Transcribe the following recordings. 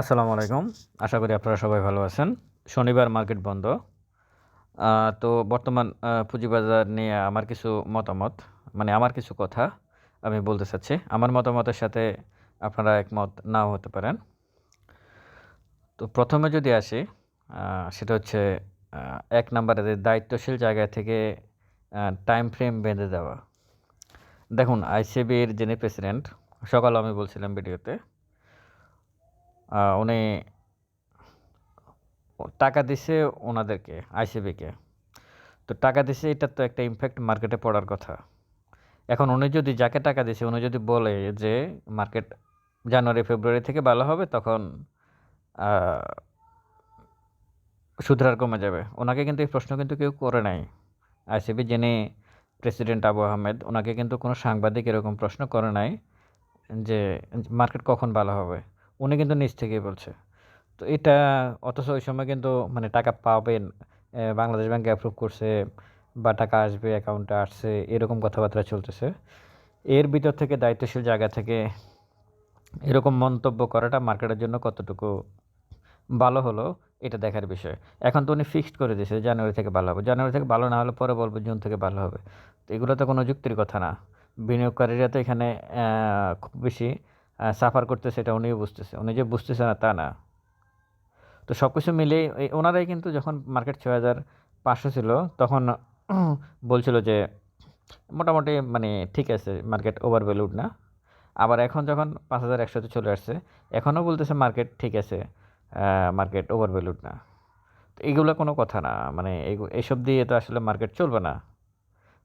আসসালামু আলাইকুম। আশা করি আপনারা সবাই ভালো আছেন। শনিবার মার্কেট বন্ধ। তো বর্তমান পুঁজিবাজার নিয়ে আমার কিছু মতামত মানে আমার কিছু কথা আমি বলতে চাচ্ছি। আমার মতামতের সাথে আপনারা একমত নাও হতে পারেন। তো প্রথমে যদি আসি সেটা হচ্ছে এক নম্বরে দায়িত্বশীল জায়গা থেকে টাইম ফ্রেম বেঁধে দেওয়া। দেখুন আইসিবির যিনি প্রেসিডেন্ট সকালে আমি বলছিলাম ভিডিওতে উনি টাকা দিছে ওনাদেরকে আইসিবিকে। তো টাকা দিছে এটা তো একটা ইমপ্যাক্ট মার্কেটে পড়ার কথা। এখন উনি যদি যাকে টাকা দিছে উনি যদি বলে যে মার্কেট জানুয়ারি ফেব্রুয়ারি থেকে ভালো হবে তখন আহ, কমে যাবে। ওনাকে কিন্তু এই প্রশ্ন কিন্তু কেউ করে নাই। আইসিবি যিনি প্রেসিডেন্ট আবু আহমেদ ওনাকে কিন্তু কোনো সাংবাদিক এরকম প্রশ্ন করে নাই যে মার্কেট কখন ভালো হবে। উনি কিন্তু নিজ থেকেই বলছে। তো এটা অথচ ওই সময় কিন্তু মানে টাকা পাবেন বাংলাদেশ ব্যাংক অ্যাপ্রুভ করছে বা টাকা আসবে অ্যাকাউন্টে আসছে, এরকম কথাবার্তা চলতেছে। এর ভিতর থেকে দায়িত্বশীল জায়গা থেকে এরকম মন্তব্য করাটা মার্কেটের জন্য কতটুকু ভালো হলো, এটা দেখার বিষয়। এখন তো উনি ফিক্সড করে দিয়েছে, জানুয়ারি থেকে ভালো হবে। জানুয়ারি থেকে ভালো না হলে পরে বলব জুন থেকে ভালো হবে। তো এগুলো তো কোনো যুক্তির কথা না। বিনিয়োগকারীরা তো এখানে খুব বেশি সাফার করতেছে, এটা উনিও বুঝতেছে। উনি যে বুঝতেছে না, তা না। তো সব কিছু এই ওনারাই কিন্তু যখন মার্কেট ছয় হাজার পাঁচশো ছিল, তখন বলছিল যে, মোটামুটি মানে ঠিক আছে, মার্কেট ওভার ভ্যালুড না। আবার এখন যখন পাঁচ হাজার একশোতে চলে আসছে, এখনও বলতেছে মার্কেট ঠিক আছে মার্কেট ওভার ভ্যালুড না। তো এগুলো কোনো কথা না। মানে এইসব দিয়ে তো আসলে মার্কেট চলবে না।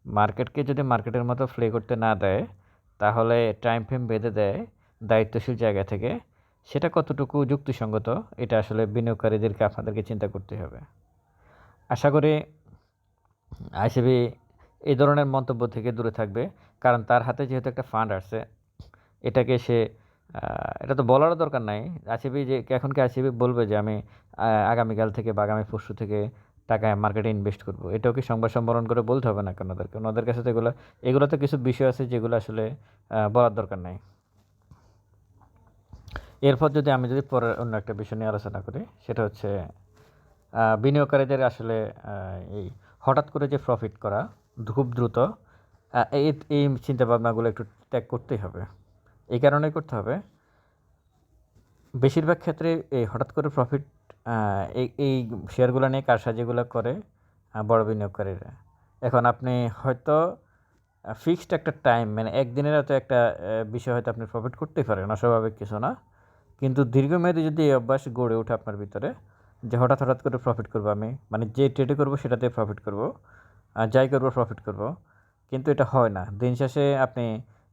মার্কেটকে যদি মার্কেটের মতো ফ্লে করতে না দেয়, তাহলে টাইম ফ্রেম বেঁধে দেয় দায়িত্বশীল জায়গা থেকে, সেটা কতটুকু যুক্তিসঙ্গত, এটা আসলে বিনিয়োগকারীদেরকে আপনাদেরকে চিন্তা করতে হবে। আশা করি আইসিবি এই ধরনের মন্তব্য থেকে দূরে থাকবে, কারণ তার হাতে যেহেতু একটা ফান্ড আসছে, এটাকে সে এটা তো বলারও দরকার নাই। আইসিবি যে, এখন কি আইসিবি বলবে যে, আমি আগামীকাল থেকে বা আগামী পরশু থেকে টাকা মার্কেটে ইনভেস্ট করব? এটাও কি সংবাদ সম্মেলন করে বলতে হবে না কেন ওদেরকে? ওনাদের কাছে তো এগুলো এগুলো তো কিছু বিষয় আছে যেগুলো আসলে বলার দরকার নাই। এরপর যদি আমি যদি পরে অন্য একটা বিষয় নিয়ে আলোচনা করি, সেটা হচ্ছে বিনিয়োগকারীদের আসলে এই হঠাৎ করে যে প্রফিট করা খুব দ্রুত এই এই চিন্তাভাবনাগুলো একটু ত্যাগ করতেই হবে। এই কারণেই করতে হবে। বেশিরভাগ ক্ষেত্রে এই হঠাৎ করে প্রফিট এই এই শেয়ারগুলো নিয়ে কারসাজিগুলো করে বড় বিনিয়োগকারীরা। এখন আপনি হয়তো ফিক্সড একটা টাইম মানে একদিনের হয়তো একটা বিষয় হয়তো আপনি প্রফিট করতেই পারেন, অস্বাভাবিক কিছু না। কিন্তু দীর্ঘমেয়াদী যদি এই অভ্যাস গড়ে ওঠে আপনার ভিতরে, যে হঠাৎ হঠাৎ করে প্রফিট করব আমি মানে যে ট্রেডে করব সেটাতে প্রফিট করব, আর যাই করব প্রফিট করব, কিন্তু এটা হয় না। দিন শেষে আপনি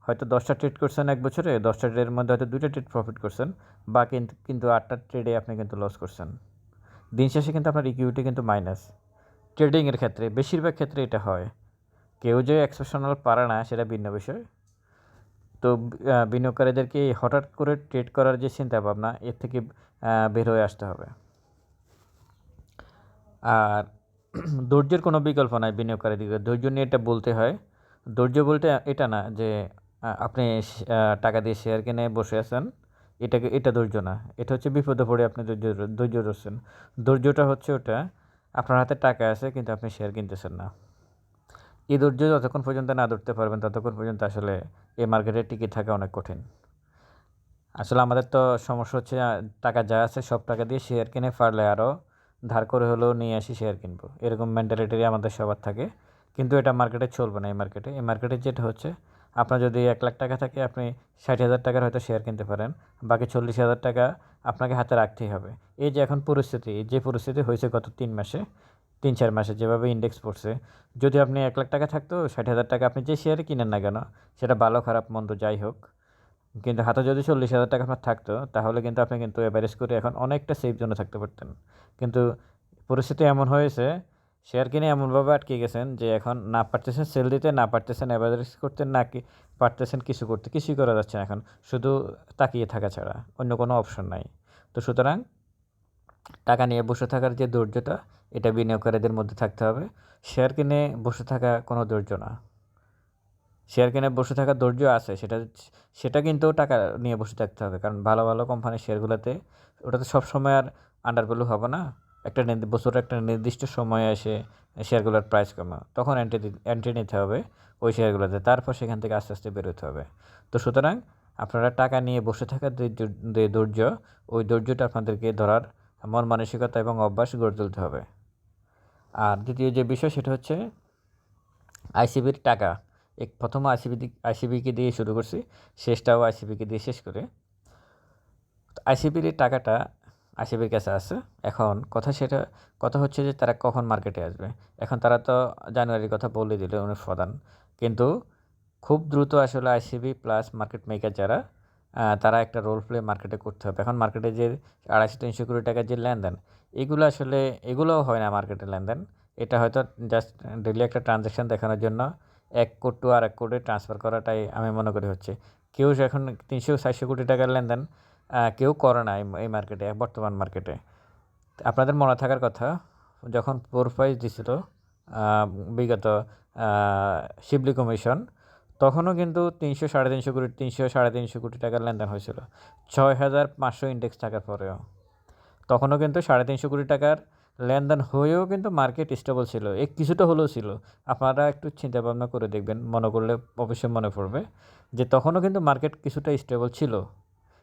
হয়তো দশটা ট্রেড করছেন এক বছরে, দশটা ট্রেডের মধ্যে হয়তো দুইটা ট্রেড প্রফিট করছেন, বা কিন্তু কিন্তু আটটা ট্রেডে আপনি কিন্তু লস করছেন। দিন শেষে কিন্তু আপনার ইকুইটি কিন্তু মাইনাস ট্রেডিংয়ের ক্ষেত্রে, বেশিরভাগ ক্ষেত্রে এটা হয়। কেউ যে এক্সেপশনাল পারে না, সেটা ভিন্ন বিষয়। তো বিনিয়োগকারীদেরকে হঠাৎ করে ট্রেড করার যে চিন্তা ভাবনা এর থেকে বের হয়ে আসতে হবে। আর ধৈর্যের কোনো বিকল্প নাই বিনিয়োগকারীদের। ধৈর্য নিয়ে এটা বলতে হয়। ধৈর্য বলতে এটা না যে আপনি টাকা দিয়ে শেয়ার কিনে বসে আছেন, এটাকে, এটা ধৈর্য না। এটা হচ্ছে বিপদে পড়ে আপনি ধৈর্য ধৈর্য ধরছেন। ধৈর্যটা হচ্ছে ওটা, আপনার হাতে টাকা আছে, কিন্তু আপনি শেয়ার কিনতেছেন না। এই ধৈর্য যতক্ষণ পর্যন্ত না ধরতে পারবেন, ততক্ষণ পর্যন্ত আসলে এই মার্কেটে টিকে থাকা অনেক কঠিন। আসলে আমাদের তো সমস্যা হচ্ছে টাকা যা আছে সব টাকা দিয়ে শেয়ার কিনে পারলে আরও ধার করে হলেও নিয়ে আসি শেয়ার কিনবো। এরকম মেন্টালিটি আমাদের সবার থাকে। কিন্তু এটা মার্কেটে চলবে না এই মার্কেটে। এই মার্কেটে যেটা হচ্ছে, আপনার যদি এক লাখ টাকা থাকে, আপনি ষাট হাজার টাকার হয়তো শেয়ার কিনতে পারেন। বাকি চল্লিশ হাজার টাকা আপনাকে হাতে রাখতেই হবে। এই যে এখন পরিস্থিতি যে পরিস্থিতি হয়েছে গত তিন মাসে তিন চার মাসে যেভাবে ইন্ডেক্স পড়ছে, যদি আপনি এক লাখ টাকা থাকতো, ষাট হাজার টাকা আপনি যে শেয়ারে কিনেন না কেন, সেটা ভালো, খারাপ, মন্দ যাই হোক, কিন্তু হাতে যদি চল্লিশ হাজার টাকা আপনার থাকতো, তাহলে কিন্তু আপনি কিন্তু অ্যাভারেজ করে এখন অনেকটা সেফ জোনে থাকতে পারতেন। কিন্তু পরিস্থিতি এমন হয়েছে শেয়ার কিনে এমনভাবে আটকে গেছেন যে এখন না পারতেছেন সেল দিতে, না পারতেছেন অ্যাভারেজ করতে, না কি, পারতেছেন কিছু করতে, কিছুই করা যাচ্ছে না এখন, শুধু তাকিয়ে থাকা ছাড়া, অন্য কোনো অপশন নাই। তো সুতরাং টাকা নিয়ে বসে থাকার যে ধৈর্যটা, এটা বিনিয়োগকারীদের মধ্যে থাকতে হবে। শেয়ার কিনে বসে থাকা কোনো ধৈর্য না। শেয়ার কিনে বসে থাকার ধৈর্য আছে, সেটা সেটা কিন্তু টাকা নিয়ে বসে থাকতে হবে। কারণ ভালো ভালো কোম্পানির শেয়ারগুলোতে ওটাতে সব সময় আর আন্ডার ভ্যালু হবে না। একটা বছরের একটা নির্দিষ্ট সময়ে এসে শেয়ারগুলোর প্রাইস কমা। তখন এন্ট্রি এন্ট্রি নিতে হবে ওই শেয়ারগুলোতে তারপর সেখান থেকে আস্তে আস্তে বেরোতে হবে। তো সুতরাং আপনারা টাকা নিয়ে বসে থাকার যে ধৈর্য, ওই ধৈর্যটা আপনাদেরকে ধরার মন মানসিকতা এবং অভ্যাস গড়ে তুলতে হবে। আর দ্বিতীয় যে বিষয় সেটা হচ্ছে আইসিবির টাকা। এক প্রথম আইসিবি আইসিবিকে দিয়ে শুরু করছি, শেষটাও আইসিবিকে দিয়ে শেষ করে। আইসিবির টাকাটা আইসিবির কাছে আছে। এখন কথা সেটা, কথা হচ্ছে যে তারা কখন মার্কেটে আসবে। এখন তারা তো জানুয়ারির কথা বলে দিল উনিশ প্রধান। কিন্তু খুব দ্রুত আসলে আইসিবি প্লাস মার্কেট মেকার যারা তারা একটা রোল প্লে মার্কেটে করতে হবে। এখন মার্কেটে যে আড়াইশো তিনশো কোটি টাকার যে লেনদেন, এগুলো আসলে, এগুলোও হয় না মার্কেটে লেনদেন। এটা হয়তো জাস্ট ডেলি একটা ট্রানজ্যাকশন দেখানোর জন্য এক কোট টু আর এক কোটে ট্রান্সফার করাটাই আমি মনে করি হচ্ছে। কেউ এখন তিনশো চারশো কোটি টাকার লেনদেন কেউ করে না এই- মার্কেটে বর্তমান মার্কেটে আপনাদের মনে থাকার কথা, যখন পোর প্রাইস দিছিল বিগত শিবলি কমিশন তখনও কিন্তু তিনশো, সাড়ে তিনশো কোটি, তিনশো, সাড়ে তিনশো কোটি টাকার লেনদেন হয়েছিল। ছয় হাজার পাঁচশো ইন্ডেক্স থাকার পরেও। তখনও কিন্তু সাড়ে তিনশো কোটি টাকার লেনদেন হয়েও কিন্তু মার্কেট স্টেবল ছিল। এক কিছুটা হলেও ছিল। আপনারা একটু চিন্তা ভাবনা করে দেখবেন, মনে করলে অবশ্যই মনে পড়বে যে তখনও কিন্তু মার্কেট কিছুটা স্টেবল ছিল।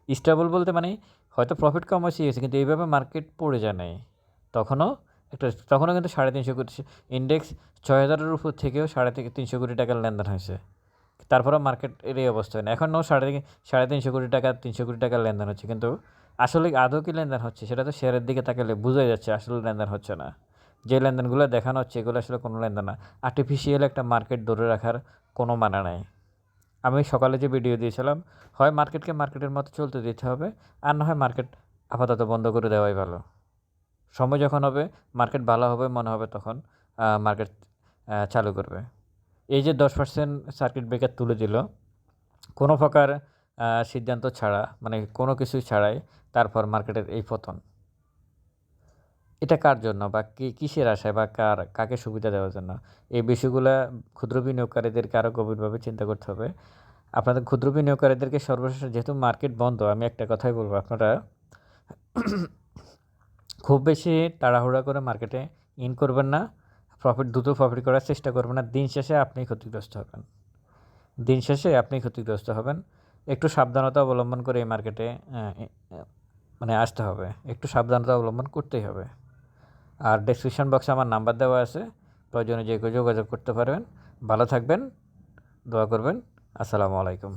স্টেবল বলতে মানে হয়তো প্রফিট কম হয়েছে গেছে কিন্তু এইভাবে মার্কেট পড়ে যায় নাই। তখনও একটা, তখনও কিন্তু সাড়ে তিনশো কোটি ইন্ডেক্স ছয় হাজারের উপর থেকেও সাড়ে তিনশো কোটি টাকার লেনদেন হয়েছে। তারপরেও মার্কেটের এই অবস্থা না এখনও সাড়ে সাড়ে তিনশো কোটি টাকা, তিনশো কোটি টাকার লেনদেন হচ্ছে। কিন্তু আসলে আদৌ কি লেনদেন হচ্ছে সেটা তো শেয়ারের দিকে তাকালে বোঝাই যাচ্ছে, আসলে লেনদেন হচ্ছে না। যে লেনদেনগুলো দেখানো হচ্ছে এগুলো আসলে কোনো লেনদেন না। আর্টিফিশিয়াল একটা মার্কেট ধরে রাখার কোনো মানে নাই। আমি সকালে যে ভিডিও দিয়েছিলাম, হয় মার্কেটকে মার্কেটের মতো চলতে দিতে হবে, আর না হয় মার্কেট আপাতত বন্ধ করে দেওয়াই ভালো। সময় যখন হবে মার্কেট ভালো হবে, মনে হবে তখন মার্কেট চালু করবে। এই যে দশ পার্সেন্ট সার্কিট ব্রেকার তুলে দিল, কোনো প্রকার সিদ্ধান্ত ছাড়া মানে কোনো কিছু ছাড়াই তারপর মার্কেটের এই পতন। এটা কার জন্য বা কি, কিসের আশায় বা কার, কাকে সুবিধা দেওয়ার জন্য? এই বিষয়গুলো ক্ষুদ্র বিনিয়োগকারীদেরকে আরও গভীরভাবে চিন্তা করতে হবে। আপনাদের ক্ষুদ্র বিনিয়োগকারীদেরকে সর্বশেষ যেহেতু মার্কেট বন্ধ, আমি একটা কথাই বলব আপনারা, খুব বেশি তাড়াহুড়া করে মার্কেটে ইন করবেন না। প্রফিট দ্রুত প্রফিট করার চেষ্টা করবেন না। দিন শেষে আপনি ক্ষতিগ্রস্ত হবেন। দিন শেষে আপনি ক্ষতিগ্রস্ত হবেন। একটু সাবধানতা অবলম্বন করে এই মার্কেটে মানে আসতে হবে। একটু সাবধানতা অবলম্বন করতেই হবে। আর ডেসক্রিপশন বক্সে আমার নাম্বার দেওয়া আছে। প্রয়োজনে যে কেউ যোগাযোগ করতে পারবেন। ভালো থাকবেন। দোয়া করবেন। আসসালামু আলাইকুম।